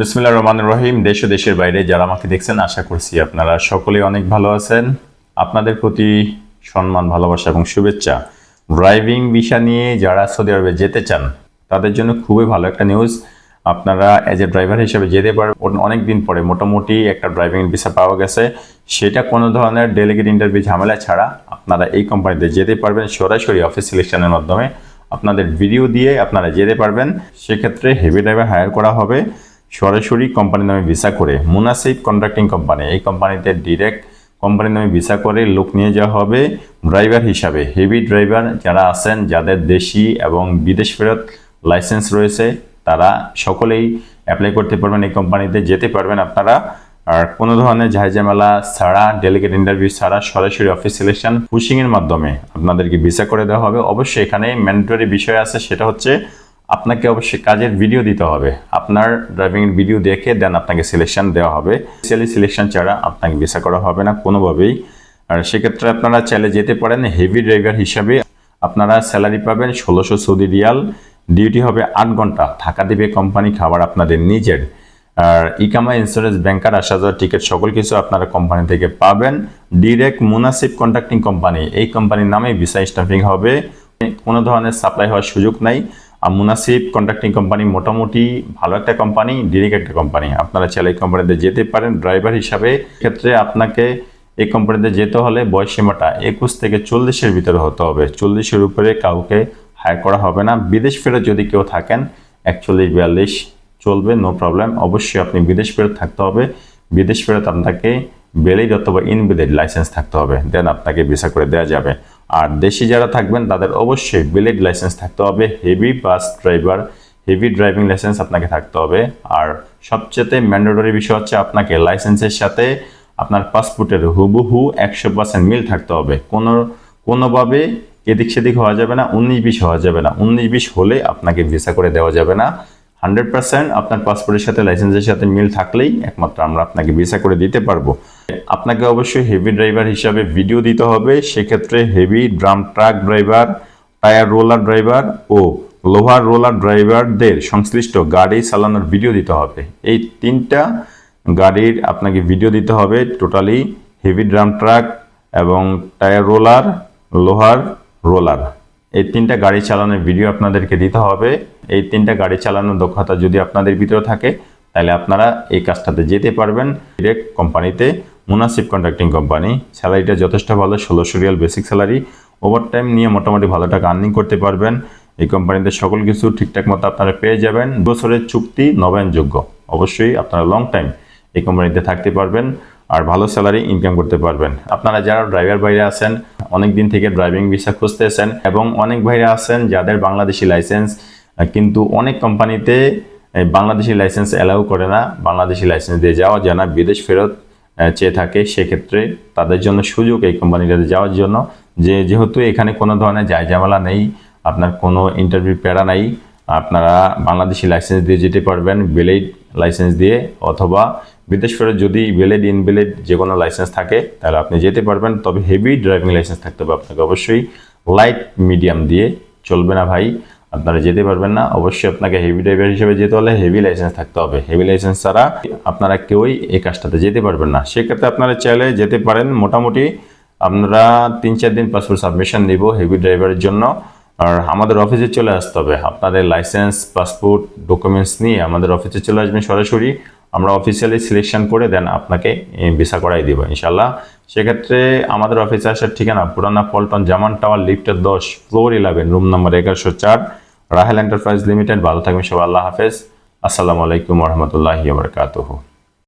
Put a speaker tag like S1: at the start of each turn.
S1: বিসমিল্লা রহমান রহিম, দেশ ও দেশের বাইরে যারা আমাকে দেখছেন, আশা করছি আপনারা সকলেই অনেক ভালো আছেন। আপনাদের প্রতি সম্মান, ভালোবাসা এবং শুভেচ্ছা। ড্রাইভিং ভিসা নিয়ে যারা সৌদি আরবে যেতে চান, তাদের জন্য খুবই ভালো একটা নিউজ। আপনারা এজ এ ড্রাইভার হিসেবে যেতে পারবেন। অনেক দিন পরে মোটামুটি একটা ড্রাইভিং ভিসা পাওয়া গেছে। সেটা কোনো ধরনের ডেলিগেট ইন্টারভিউ ঝামেলা ছাড়া আপনারা এই কোম্পানিতে যেতে পারবেন। সরাসরি অফিস সিলেকশনের মাধ্যমে আপনাদের ভিডিও দিয়ে আপনারা যেতে পারবেন। সেক্ষেত্রে হেভি ড্রাইভার হায়ার করা হবে। সরাসরি কোম্পানির নামে ভিসা করে মুনাসিব কন্ট্রাক্টিং কোম্পানি এই কোম্পানিতে ডিরেক্ট কোম্পানির নামে ভিসা করে লোক নিয়ে যাওয়া হবে ড্রাইভার হিসাবে। হেভি ড্রাইভার যারা আছেন, যাদের দেশি এবং বিদেশ ফেরত লাইসেন্স রয়েছে, তারা সকলেই অ্যাপ্লাই করতে পারবেন এই কোম্পানিতে যেতে পারবেন আপনারা। আর কোনো ধরনের ঝামেলা ছাড়া ডেলিগেট ইন্টারভিউ ছাড়া সরাসরি অফিস সিলেকশন পুশিংয়ের মাধ্যমে আপনাদেরকে ভিসা করে দেওয়া হবে। অবশ্যই এখানে ম্যান্ডেটরি বিষয় আছে, সেটা হচ্ছে আপনাকে অবশ্যই কাজের ভিডিও দিতে হবে। আপনার ড্রাইভিং ভিডিও দেখে দেন আপনাকে সিলেকশন দেওয়া হবে। স্পেশালি সিলেকশন ছাড়া আপনাকে ভিসা করা হবে না কোনোভাবেই। আর সেক্ষেত্রে আপনারা চাইলে যেতে পারেন হেভি ড্রাইভার হিসাবে। আপনারা স্যালারি পাবেন ষোলোশো সৌদি রিয়াল। ডিউটি হবে আট ঘণ্টা। থাকা দিবে কোম্পানি খাবার আপনাদের নিজের। আর ইকামা ইন্স্যুরেন্স ব্যাংকার আসা যাওয়ার টিকিট সকল কিছু আপনারা কোম্পানি থেকে পাবেন। ডিরেক্ট মুনাসিব কন্ট্রাক্টিং কোম্পানি এই কোম্পানির নামে ভিসা স্টাফিং হবে। কোনো ধরনের সাপ্লাই হওয়ার সুযোগ নাই। আর মুনাসিব কন্ট্রাক্টিং কোম্পানি মোটামুটি ভালো একটা কোম্পানি ডিরেক্ট একটা কোম্পানি আপনারা চাইলে কোম্পানিতে যেতে পারেন। ড্রাইভার হিসাবে ক্ষেত্রে আপনাকে এই কোম্পানিতে যেতে হলে বয়স সীমাটা একুশ থেকে চল্লিশের ভিতরে হতে হবে। চল্লিশের উপরে কাউকে হায়ার করা হবে না। বিদেশ ফেরত যদি কেউ থাকেন, একচল্লিশ, বিয়াল্লিশ চলবে নো প্রবলেম অবশ্যই আপনি বিদেশ ফেরত থাকতে হবে। বিদেশ ফেরত আপনাকে বেলিড অথবা ইনভেলিড লাইসেন্স থাকতে হবে। দেন আপনাকে ভিসা করে দেওয়া যাবে। আর দেশি যারা থাকবেন, তাদের অবশ্যই বেলিড লাইসেন্স থাকতে হবে, heavy bus driver, heavy driving licence আপনাকে থাকতে হবে। আর সবচেয়ে ম্যান্ডেটরি বিষয় হচ্ছে আপনাকে লাইসেন্সের সাথে আপনার পাসপোর্টের হুবহু একশো পার্সেন্ট মিল থাকতে হবে। কোনো, কোনোভাবে এদিক সেদিক হওয়া যাবে না, উনিশ বিশ হওয়া যাবে না। উনিশ বিশ হলে আপনাকে ভিসা করে দেওয়া যাবে না। হান্ড্রেড পার্সেন্ট আপনার পাসপোর্টের সাথে, লাইসেন্সের সাথে মিল থাকলেই একমাত্র আমরা আপনাকে ভিসা করে দিতে পারব। আপনাকে অবশ্যই হেভি ড্রাইভার হিসাবে ভিডিও দিতে হবে। সেক্ষেত্রে heavy drum truck driver, tyre roller driver ও লোহার রোলার ড্রাইভারদের সংশ্লিষ্ট গাড়ি চালানোর ভিডিও দিতে হবে। এই তিনটা গাড়ির আপনাকে ভিডিও দিতে হবে। টোটালি হেভি ড্রাম ট্রাক এবং টায়ার রোলার, লোহার রোলার। এই তিনটা গাড়ি চালানোর ভিডিও আপনাদেরকে দিতে হবে। এই তিনটা গাড়ি চালানোর দক্ষতা যদি আপনাদের ভিতরে থাকে, তাহলে আপনারা এই কাজটাতে যেতে পারবেন। ডিরেক্ট কোম্পানিতে মুনাসিব কন্ট্রাক্টিং কোম্পানি স্যালারিটা যথেষ্ট ভালো, ষোলোশো riyal basic salary overtime নিয়ে মোটামুটি ভালো টাকা আর্নিং করতে পারবেন। এই কোম্পানিতে সকল কিছু ঠিকঠাক মতো আপনারা পেয়ে যাবেন। বছরের চুক্তি নবায়নযোগ্য। অবশ্যই আপনারা লং টাইম এই কোম্পানিতে থাকতে পারবেন আর ভালো স্যালারি ইনকাম করতে পারবেন। আপনারা যারা ড্রাইভার বাইরে আছেন অনেক দিন থেকে ড্রাইভিং ভিসা খুঁজতেছেন এবং অনেক ভাইরা আছেন যাদের বাংলাদেশি লাইসেন্স কিন্তু অনেক কোম্পানিতে বাংলাদেশি লাইসেন্স অ্যালাউ করে না, বাংলাদেশি লাইসেন্স দিয়ে যাওয়া যায় না, বিদেশ ফেরত চেয়ে থাকে। সেক্ষেত্রে তাদের জন্য সুযোগ এই কোম্পানিটাতে যাওয়ার জন্য। যে যেহেতু এখানে কোনো ধরনের যায় ঝামেলা নেই, আপনার কোনো ইন্টারভিউ প্যারা নাই আপনারা বাংলাদেশি লাইসেন্স দিয়ে যেতে পারবেন বেলেড লাইসেন্স দিয়ে, অথবা বিদেশ ফেরত যদি বেলেড ইনবেলেড যে কোনো লাইসেন্স থাকে, তাহলে আপনি যেতে পারবেন। তবে হেভি ড্রাইভিং লাইসেন্স থাকতে হবে আপনাকে অবশ্যই। লাইট মিডিয়াম দিয়ে চলবে না ভাই, আপনারা যেতে পারবেন না। অবশ্যই আপনাকে হেভি ড্রাইভার হিসেবে যেতে হলে হেভি লাইসেন্স থাকতে হবে। হেভি লাইসেন্স ছাড়া আপনারা কেউই এই কাজটাতে যেতে পারবেন না। সেক্ষেত্রে আপনারা চাইলে যেতে পারেন। মোটামুটি আমরা তিন চার দিন পাসপোর্ট সাবমিশন দিব হেভি ড্রাইভারের জন্য। আর আমাদের অফিসে চলে আসতে হবে। আপনাদের লাইসেন্স পাসপোর্ট ডকুমেন্টস নিয়ে আমাদের অফিসে চলে আসবেন সরাসরি। আমরা অফিসিয়ালি সিলেকশন করে দেন আপনাকে ভিসা করাই দিব ইনশাল্লাহ সেক্ষেত্রে আমাদের অফিসে আসার ঠিকানা পুরানা পল্টন জামান টাওয়ার লিফটের দশ ফ্লোর ইলেভেন রুম নম্বর এগারোশো চার, রাহেল এন্টারপ্রাইজ লিমিটেড ভালো থাকবেন সবাই, আল্লাহ হাফেজ। আসসালামু আলাইকুম রহমতুল্লাহি বারকাতুহু।